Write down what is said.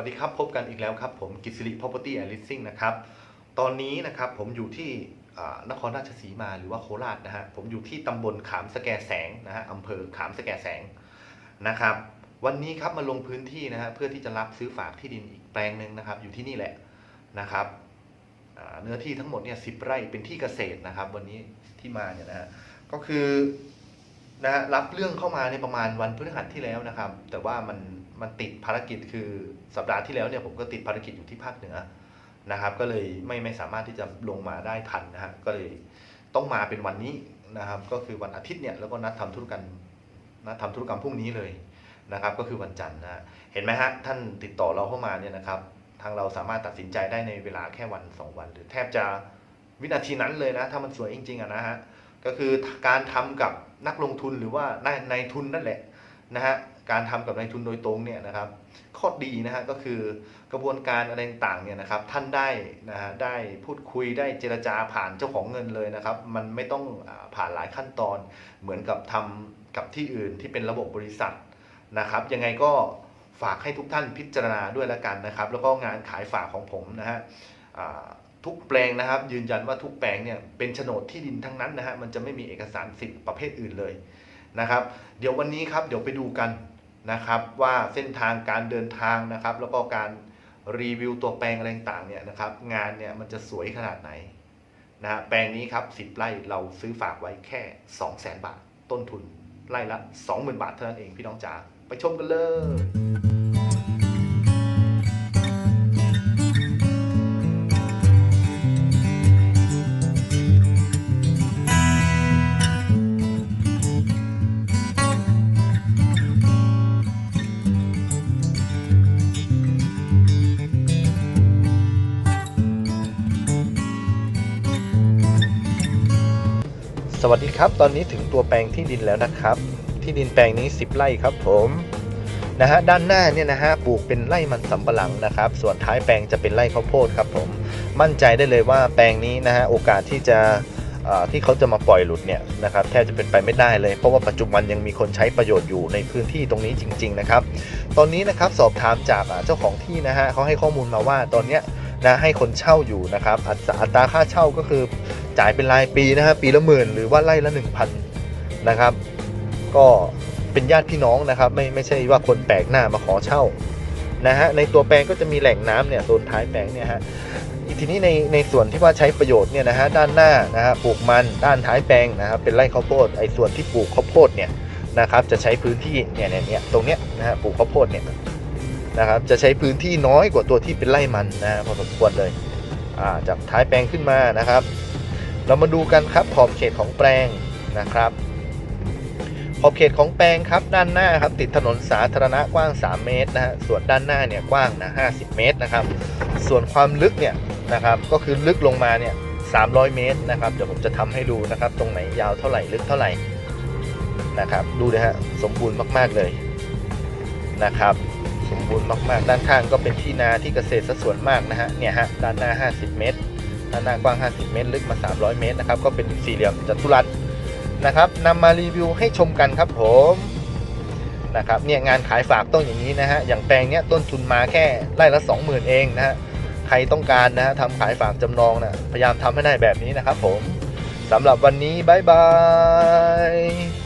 วัสดีครับพบกันอีกแล้วครับผมกิษริ property and leasing นะครับตอนนี้นะครับผมอยู่ที่นครราชสีมาหรือว่าโคราชนะฮะผมอยู่ที่ตำบลขามสแกแสงนะฮะอำเภอขามสแกแสงนะครับ วันนี้ครับมาลงพื้นที่นะฮะเพื่อที่จะรับซื้อฝากที่ดินอีกแปลงหนึ่งนะครับ อยู่ที่นี่แหละนะครับเนื้อที่ทั้งหมดเนี่ยสิไร่เป็นที่เกษตรนะครับ วันนี้ที่มาเนี่ยนะฮะก็คือนะฮะรับเรื่องเข้ามาในประมาณวันพฤหัสที่แล้วนะครับ แต่ว่ามัน มันติดภารกิจคือสัปดาห์ที่แล้วเนี่ยผมก็ติดภารกิจอยู่ที่ภาคเหนือนะครับ ก็เลยไม่ไม่สามารถที่จะลงมาได้ทันนะฮะก็เลยต้องมาเป็นวันนี้นะครับ ก็คือวันอาทิตย์เนี่ยแล้วก็นัดทำธุรกรรมนัดทำธุรกรรมพรุ่งนี้เลยนะครับ ก็คือวันจันทร์นะเห็นไหมฮะท่านติดต่อเราเข้ามาเนี่ยนะครับ ทางเราสามารถตัดสินใจได้ในเวลาแค่วันสองวัน หรือแทบจะวินาทีนั้นเลยนะ ถ้ามันสวยจริงๆอะนะฮะก็คือการทำกับนักลงทุนหรือว่านายนายทุนนั่นแหละนะฮะ การทำกับนายทุนโดยตรงเนี่ยนะครับข้อดีนะฮะก็คือกระบวนการอะไรต่างเนี่ยนะครับท่านได้นะฮะได้พูดคุยได้เจรจาผ่านเจ้าของเงินเลยนะครับ มันไม่ต้องผ่านหลายขั้นตอนเหมือนกับทำกับที่อื่นที่เป็นระบบบริษัทนะครับยังไงก็ฝากให้ทุกท่านพิจารณาด้วยละกันนะครับ แล้วก็งานขายฝากของผมนะฮะทุกแปลงนะครับ ยืนยันว่าทุกแปลงเนี่ยเป็นโฉนดที่ดินทั้งนั้นนะฮะมันจะไม่มีเอกสารสิทธิ์ประเภทอื่นเลยนะครับ เดี๋ยววันนี้ครับเดี๋ยวไปดูกัน นะครับว่าเส้นทางการเดินทางนะครับ แล้วก็การรีวิวตัวแปลงอะไรต่างเนี่ยนะครับ งานเนี่ยมันจะสวยขนาดไหนนะฮะแปลงนี้ครับ10ไร่เราซื้อฝากไว้แค่ 2 0 0 0 0 0 บาท ต้นทุนไร่ละ 20,000 บาทเท่านั้นเองพี่น้องจ๋าไปชมกันเลย สวัสดีครับ ตอนนี้ถึงตัวแปลงที่ดินแล้วนะครับ ที่ดินแปลงนี้ 10 ไร่ครับผมนะฮะด้านหน้าเนี่ยนะฮะปลูกเป็นไร่มันสำปะหลังนะครับ ส่วนท้ายแปลงจะเป็นไร่ข้าวโพดครับผมมั่นใจได้เลยว่าแปลงนี้นะฮะโอกาสที่จะที่เขาจะมาปล่อยหลุดเนี่ยนะครับแทบจะเป็นไปไม่ได้เลย เพราะว่าปัจจุบันยังมีคนใช้ประโยชน์อยู่ในพื้นที่ตรงนี้จริง ๆ นะครับ ตอนนี้นะครับสอบถามจากเจ้าของที่นะฮะเขาให้ข้อมูลมาว่าตอนเนี้ยนะให้คนเช่าอยู่นะครับอัตราค่าเช่าก็คือจ่ายเป็นรายปีนะฮะปีละหมื่นหรือว่าไร่ละ1,000นะครับ ก็เป็นญาติพี่น้องนะครับไม่ไม่ใช่ว่าคนแปลกหน้ามาขอเช่านะฮะในตัวแปลงก็จะมีแหล่งน้ำเนี่ยโซนท้ายแปลงเนี่ยฮะอีกทีนี้ในในส่วนที่ว่าใช้ประโยชน์เนี่ยนะฮะด้านหน้านะฮะปลูกมันด้านท้ายแปลงนะครับเป็นไร่ข้าวโพดไอ้ส่วนที่ปลูกข้าวโพดเนี่ยนะครับจะใช้พื้นที่เนี่ยเนี่ยเนี่ยตรงเนี้ยนะฮะปลูกข้าวโพดเนี่ยนะครับจะใช้พื้นที่น้อยกว่าตัวที่เป็นไร่มันนะฮะพอสมควรเลยอ่าจากท้ายแปลงขึ้นมานะครับ เรามาดูกันครับขอบเขตของแปลงนะครับขอบเขตของแปลงครับด้านหน้าครับติดถนนสาธารณะกว้าง 3 เมตรนะฮะส่วนด้านหน้าเนี่ยกว้างนะ50 เมตรนะครับ ส่วนความลึกเนี่ยนะครับก็คือลึกลงมาเนี่ย300 เมตรนะครับเดี๋ยวผมจะทำให้ดูนะครับ ตรงไหนยาวเท่าไหร่ลึกเท่าไหร่นะครับ ดูนะฮะสมบูรณ์มากๆเลยนะครับ สมบูรณ์มากๆ ด้านข้างก็เป็นที่นาที่เกษตรส่วนมากนะฮะเนี่ยฮะด้านหน้า 50 เมตร ด้านหน้ากว้าง 50 เมตร ลึกมา 300 เมตรนะครับ ก็เป็นสี่เหลี่ยมจัตุรัสนะครับนำมารีวิวให้ชมกันครับผมนะครับเนี่ยงานขายฝากต้องอย่างนี้นะฮะอย่างแปลงเนี้ยต้นทุนมาแค่ไร่ละ 20,000 เองนะฮะใครต้องการนะฮะทำขายฝากจำนองนะพยายามทำให้ได้แบบนี้นะครับผมสำหรับวันนี้บายบาย